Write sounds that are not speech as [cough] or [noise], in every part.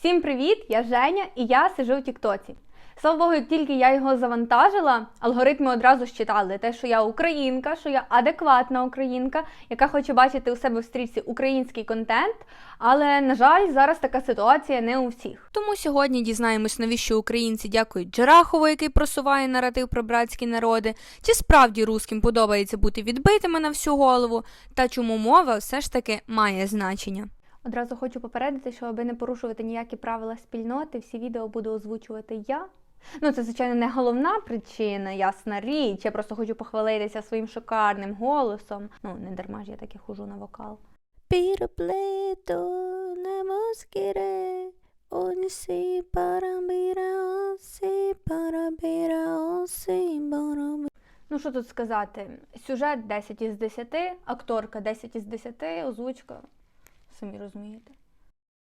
Всім привіт! Я Женя і я сижу в Тіктоці. Слава Богу, як тільки я його завантажила, алгоритми одразу щитали те, що я українка, що я адекватна українка, яка хоче бачити у себе в стрічці український контент. Але, на жаль, зараз така ситуація не у всіх. Тому сьогодні дізнаємось, навіщо українці дякують Джарахову, який просуває наратив про братські народи, чи справді русським подобається бути відбитими на всю голову, та чому мова все ж таки має значення. Одразу хочу попередити, що аби не порушувати ніякі правила спільноти, всі відео буду озвучувати я. Ну, це, звичайно, не головна причина, ясна річ. Я просто хочу похвалитися своїм шикарним голосом. Ну, не дарма ж я таки хожу на вокал. Ну, що тут сказати? Сюжет 10 із 10, акторка 10 із 10, озвучка. Самі розумієте.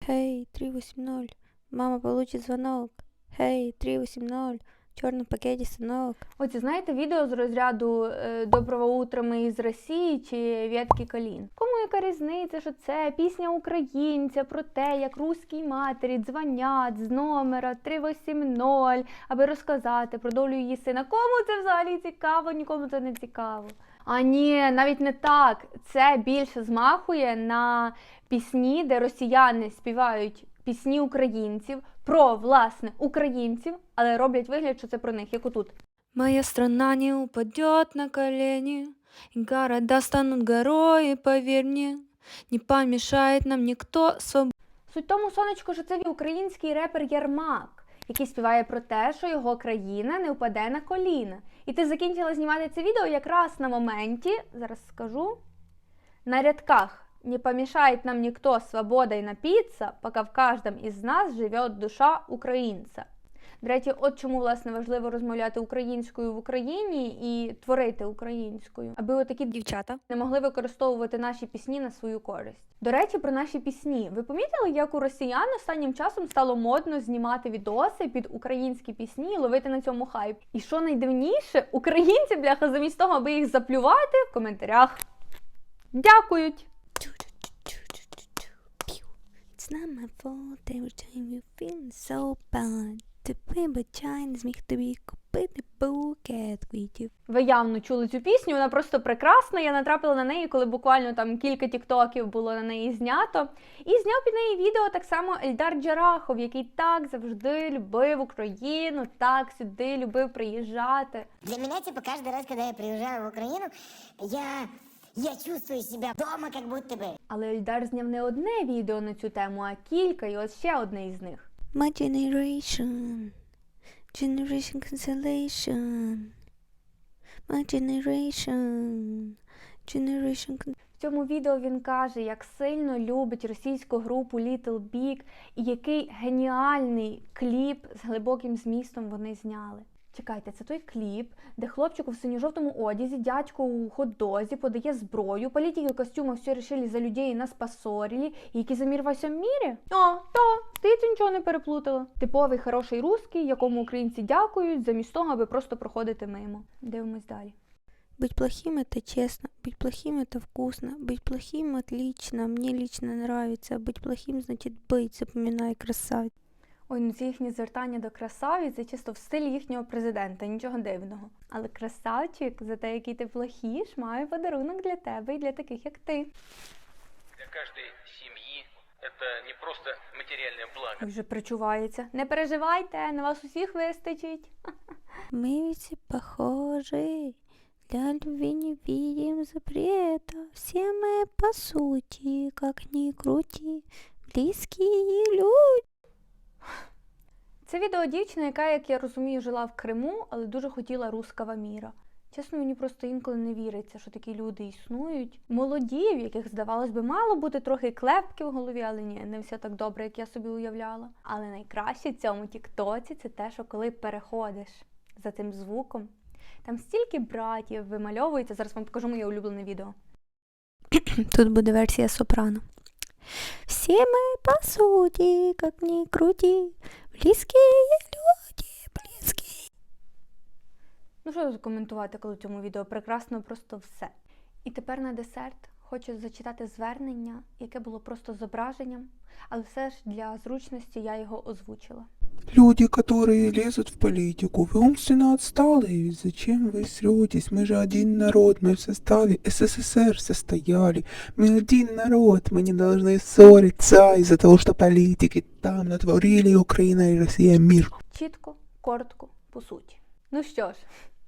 Хей, 380, мама получит звонок. Хей, 380, в чорному пакеті синок. Оці, знаєте, відео з розряду е, Доброго утра ми із Росії чи Вєтки Калін. Кому яка різниця, що це пісня українця про те, як руській матері дзвонять з номера 380, аби розказати про долю її сина. Кому це взагалі цікаво, нікому це не цікаво. А ні, навіть не так. Це більше змахує на пісні, де росіяни співають пісні українців про власне українців, але роблять вигляд, що це про них, як отут. Моя страна не упадет на колени, и города станут горой, и поверь мне, не помешает нам никто свободы. Суть тому, сонечко, що це український репер Єрмак, який співає про те, що його країна не впаде на коліна. І ти закінчила знімати це відео якраз на моменті, зараз скажу, на рядках. Не помешает нам никто свобода и напиться, пока в каждом із нас живе душа українця. До речі, от чому власне важливо розмовляти українською в Україні і творити українською, аби отакі Дівчата. не могли використовувати наші пісні на свою користь. До речі, про наші пісні. Ви помітили, як у росіян останнім часом стало модно знімати відоси під українські пісні і ловити на цьому хайп? І що найдивніше, українці, бляха, замість того, аби їх заплювати в коментарях. Дякують! It's not my fault every time you feel so bad. Ти вибачай, не зміг тобі купити букет квітів. Ви явно чули цю пісню, вона просто прекрасна. Я натрапила на неї, коли буквально там кілька тіктоків було на неї знято. І зняв під неї відео так само Ельдар Джарахов, який так завжди любив Україну, так сюди любив приїжджати. Для меня, типа, каждый раз, когда я приезжаю в Украину, я, я чувствую себя дома, как будто бы. Але Ельдар зняв не одне відео на цю тему, а кілька, і ось ще одне із них. My generation, generation cancellation. My generation, generation con- В цьому відео він каже, як сильно любить російську групу Little Big і який геніальний кліп з глибоким змістом вони зняли. Чекайте, це той кліп, де хлопчику в синьо-жовтому одязі, дядько у хот-дозі подає зброю, політики костюма все решили за людей нас поссорили, і який за мір во всьому мірі? О, то, ти нічого не переплутала. Типовий хороший русський, якому українці дякують, замість того, аби просто проходити мимо. Дивимось далі. Быть плохим это честно, быть плохим это вкусно, быть плохим отлично, мне лично нравится, быть плохим значит быть, запоминай, красавец. Ой, ну ці їхні звертання до красавиць це чисто в стилі їхнього президента, нічого дивного. Але красавчик, за те, який ти плохіш, має подарунок для тебе і для таких, як ти. для каждой семьи это не просто материальное благо. Ой, Вже причувається. Не переживайте, на вас усіх вистачить. [laughs] Мы ведь все похожи, для любви не видим запрета, все мы по сути, как ни крути, близкие люди. Це відео дівчини, яка, як я розумію, жила в Криму, але дуже хотіла рускава міра. Чесно, мені просто інколи не віриться, що такі люди існують. Молоді, в яких, здавалось би, мало бути трохи клепки в голові, але ні, не все так добре, як я собі уявляла. Але найкраще в цьому тіктоці це те, що коли переходиш за цим звуком, там стільки братів вимальовується. Зараз вам покажу моє улюблене відео. [clears throat] Тут буде версія сопрано. Все мы по сути, как ни крути, близкие люди, близькі. Ну що тут коментувати, коли в цьому відео прекрасно просто все. І тепер на десерт хочу зачитати звернення, яке було просто зображенням, але все ж для зручності я його озвучила. Люди, которые лезут в политику, вы умственно отсталые, ведь зачем вы сретесь? Мы же один народ, мы в составе СССР состояли. Мы один народ, мы не должны ссориться из-за того, что политики там натворили Украина и Россия мир. Чітко, коротко, по суті. Ну що ж,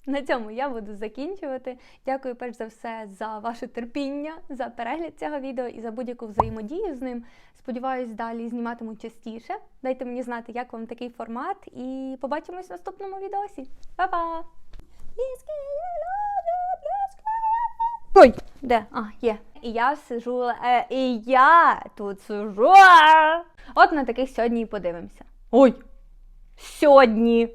на цьому я буду закінчувати. Дякую перш за все за ваше терпіння, за перегляд цього відео і за будь-яку взаємодію з ним. Сподіваюсь, далі зніматиму частіше. Дайте мені знати, як вам такий формат, і побачимось в наступному відосі. Па-па! Ой, де? А, є. І я сижу, е, і я тут сижу. От на таких сьогодні і подивимося. Ой! Сьогодні.